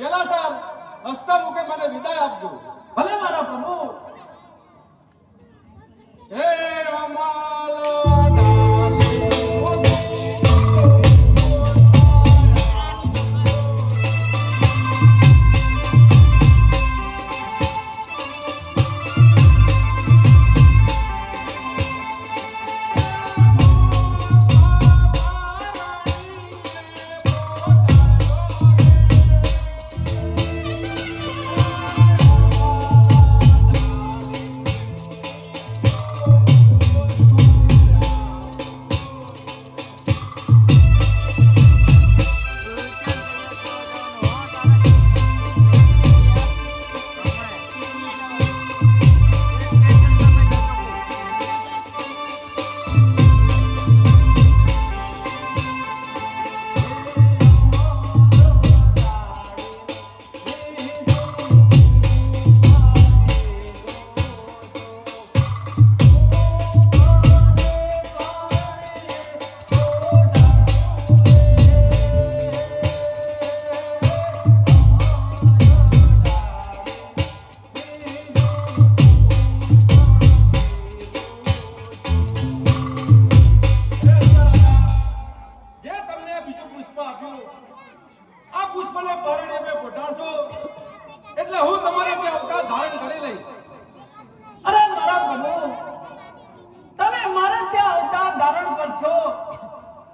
પેલા સાહેબ હસ્તા મુકે મને વિદાય આપજો. ભલે મારા પ્રભુ. હે પુષ્પને પરણે મેં પોટાડશો એટલે હું તમારે ત્યાં અવતાર ધારણ કરી લઈ અરે મારા પ્રભુ તમે મારે ત્યાં અવતાર ધારણ કરશો.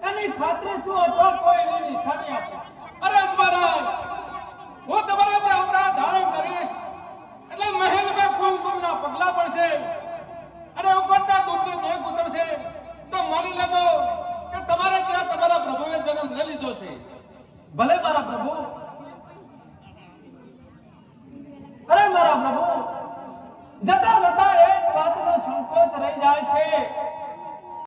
એની ખાતરી શું અથવા કોઈ એની નિશાની આપો. અરે મહારાજ ભલે મારા પ્રભુ. અરે મારા પ્રભુ જતા જતા એક વાતનો સંકોચ રહી જાય છે.